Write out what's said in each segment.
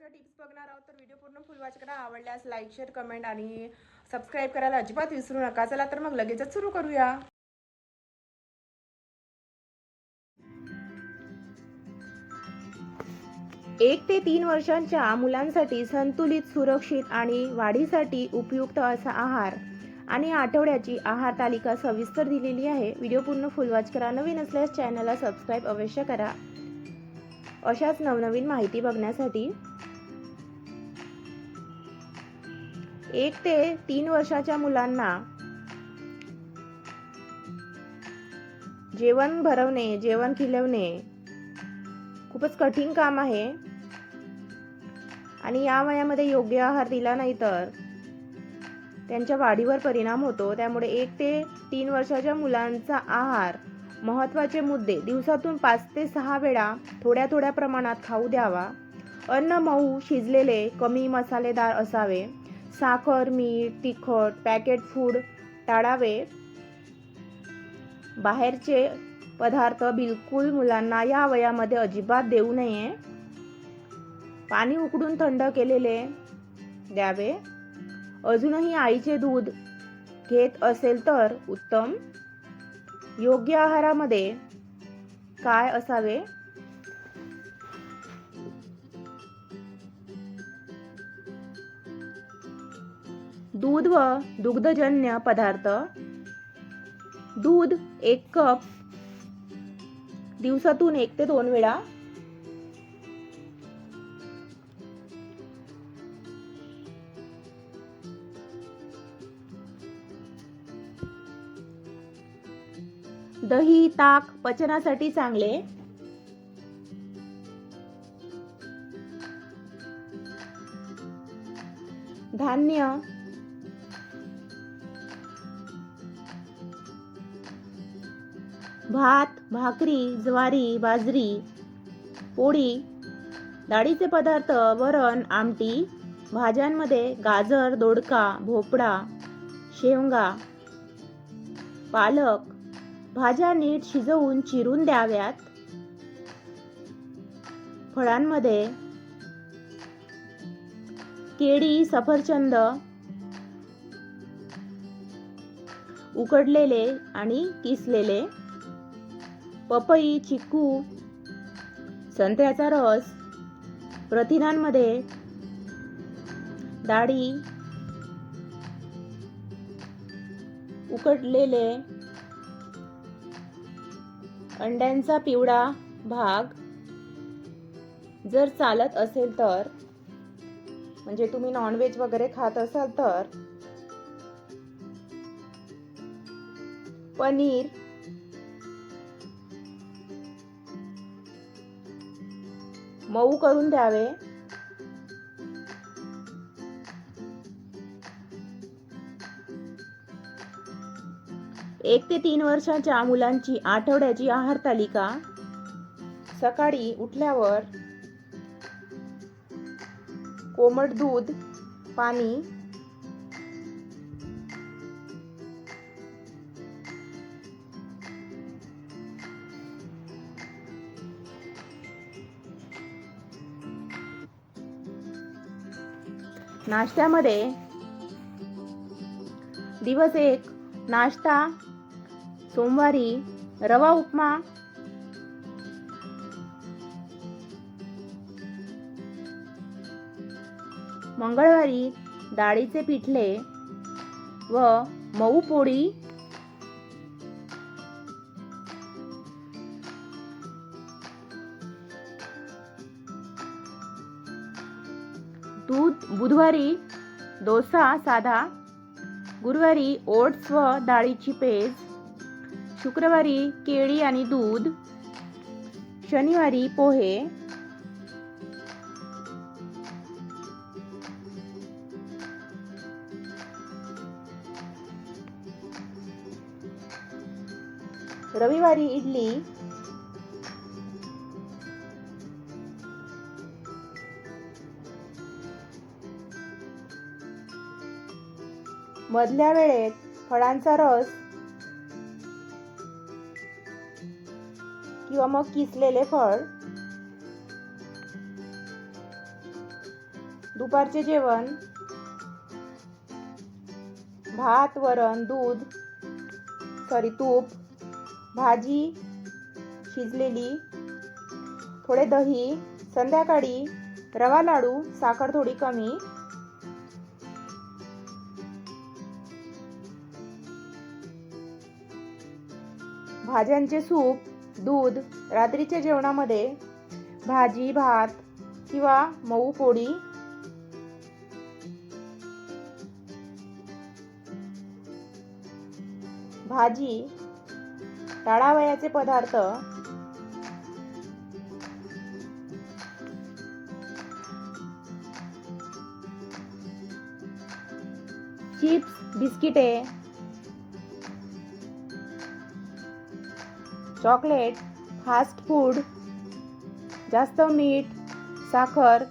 महत्त्वाच्या टिप्स बघणार आहोत. तर व्हिडिओ पूर्ण फुल वॉच करा. आवडल्यास लाईक शेअर कमेंट आणि सबस्क्राईब करायला अजिबात विसरू नका. चला तर मग लगेचच सुरू करूया. एक ते तीन वर्षांच्या मुलांसाठी संतुलित सुरक्षित आणि वाढीसाठी उपयुक्त असा आहार आणि आठवड्याची आहार तालिका सविस्तर दिलेली आहे. व्हिडिओ पूर्ण फुलवाच करा. नवीन असल्यास चॅनलला सबस्क्राईब अवश्य करा. अशाच नवनवीन माहिती बघण्यासाठी एक ते तीन वर्षाच्या मुलांना जेवण भरवणे जेवण खिलवणे खूपच कठीण काम आहे. आणि या वयामध्ये योग्य आहार दिला नाही तर त्यांच्या वाढीवर परिणाम होतो. त्यामुळे एक ते तीन वर्षाच्या मुलांचा आहार महत्त्वाचे मुद्दे. दिवसातून पाच ते सहा वेळा थोड्या थोड्या प्रमाणात खाऊ द्यावा. अन्न मऊ शिजलेले कमी मसालेदार असावे. साखर मीठ तिखट पॅकेट फूड टाळावे. बाहेरचे पदार्थ बिलकुल मुलांना या वयामध्ये अजिबात देऊ नये. पाणी उकडून थंड केलेले द्यावे. अजूनही आईचे दूध घेत असेल तर उत्तम. योग्य आहारामध्ये काय असावे? दूध व दुग्धजन्य पदार्थ. दूध एक कप दिवसातून एक ते दोन वेळा. दही ताक पचनासाठी चांगले. धान्य भात भाकरी ज्वारी बाजरी पोळी डाळीचे पदार्थ वरण आमटी भाज्यांमध्ये गाजर दोडका भोपळा शेवगा पालक. भाज्या नीट शिजवून चिरून द्याव्यात. फळांमध्ये केळी सफरचंद उकडलेले आणि किसलेले. पपई चिकू संत्र्याचा रस प्रथिनांमध्ये डाळी उकडलेले अंड्यांचा पिवळा भाग जर चालत असेल तर म्हणजे तुम्ही नॉनव्हेज वगैरे खात असाल तर पनीर मऊ करून द्यावे. एक ते तीन वर्षाच्या मुलांची आठवड्याची आहार तालिका. सकाळी उठल्यावर कोमट दूध पाणी नाश्त्यामध्ये दिवस एक नाश्ता सोमवारी रवा उपमा मंगळवारी डाळीचे पिठले व मऊ पोळी दूध बुधवारी डोसा साधा गुरुवारी ओट्स व डाळीची पेज शुक्रवारी केळी आणि दूध शनिवारी पोहे रविवारी इडली मधल्या वेळेत फळांचा रस किंवा मग किसलेले फळ दुपारचे जेवण भात वरण दूध सॉरी तूप भाजी शिजलेली थोडे दही संध्याकाळी रवा लाडू साखर थोडी कमी भाज्यांचे सूप दूध रात्रीच्या जेवणामध्ये भाजी भात किंवा मऊ पोळी. भाजी टाळावयाचे पदार्थ. चिप्स बिस्किटे. चॉकलेट फास्ट फूड जास्त मीठ साखर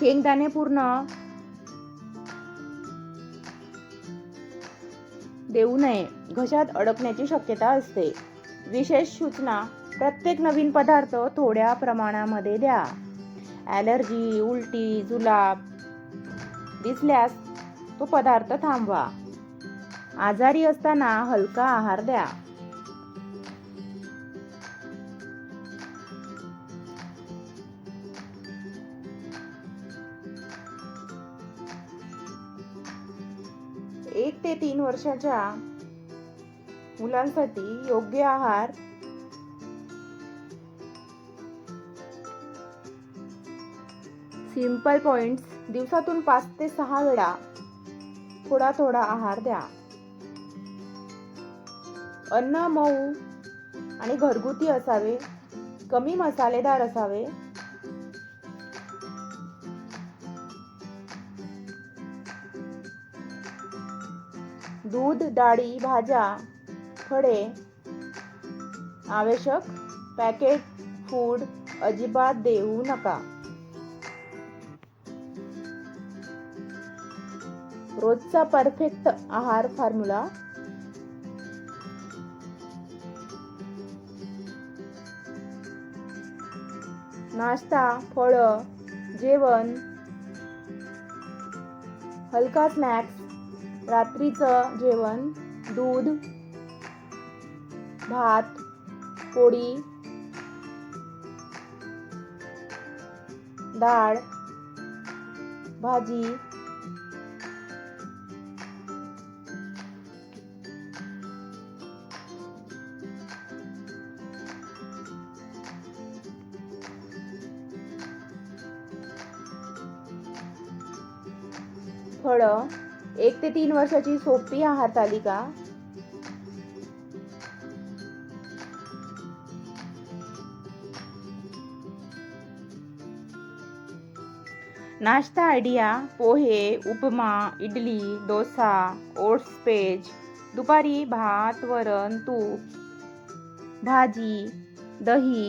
शेंगदाणे पूर्ण देऊ नये. घशात अडकण्याची शक्यता असते. विशेष सूचना प्रत्येक नवीन पदार्थ थोड्या प्रमाणामध्ये द्या. ॲलर्जी उलटी जुलाब दिसल्यास तो पदार्थ थांबवा. आजारी असताना हलका आहार द्या. एक ते तीन वर्षाच्या मुलांसाठी योग्य आहार सिंपल पॉइंट्स दिवसातून पाच ते सहा वेळा थोडा थोडा आहार द्या. अन्न मऊ आणि घरगुती असावे. कमी मसालेदार असावे. दूध डाळी भाज्या फळे आवश्यक पॅकेट फूड अजिबात देऊ नका. रोजचा परफेक्ट आहार फॉर्म्युला. नाश्ता फळं जेवण हलका स्नॅक्स रात्रीचं जेवण दूध भात पोळी डाळ भाजी फळं एक ते तीन वर्षाची सोपी आहार तालिका. नाश्ता आयडिया पोहे उपमा इडली डोसा ओट्स पेज दुपारी भात वरण तूप भाजी दही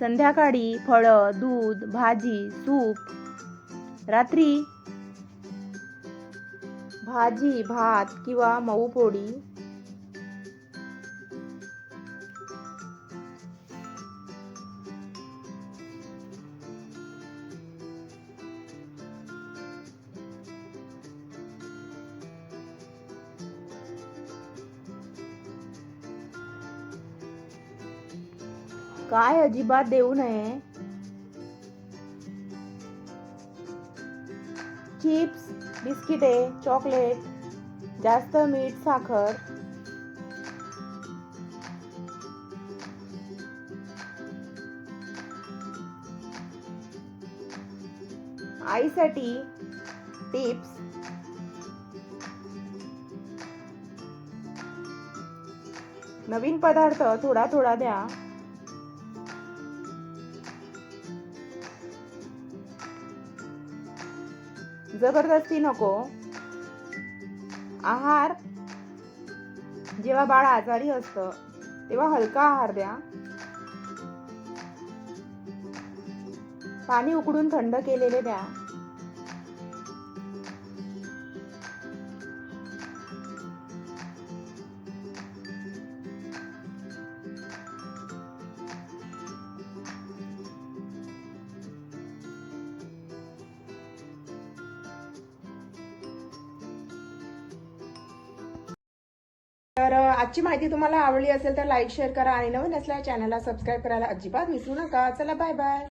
संध्याकाळी फळं दूध भाजी सूप. रात्री भाजी भात किंवा मऊ पोळी काय अजिबात देऊ नये. चिप्स बिस्किटे चॉकलेट जास्त मीठ साखर. आईसाठी टिप्स. नवीन पदार्थ थोडा थोडा द्या. जबरदस्ती नको. आहार जेव्हा बाळ आजारी असतं तेव्हा हलका आहार द्या. पाणी उकडून थंड केलेले द्या. तर आजची माहिती तुम्हाला आवडली असेल तर लाईक शेअर करा आणि नवीन असल्या चॅनलला सबस्क्राईब करायला अजिबात विसरू नका. चला बाय बाय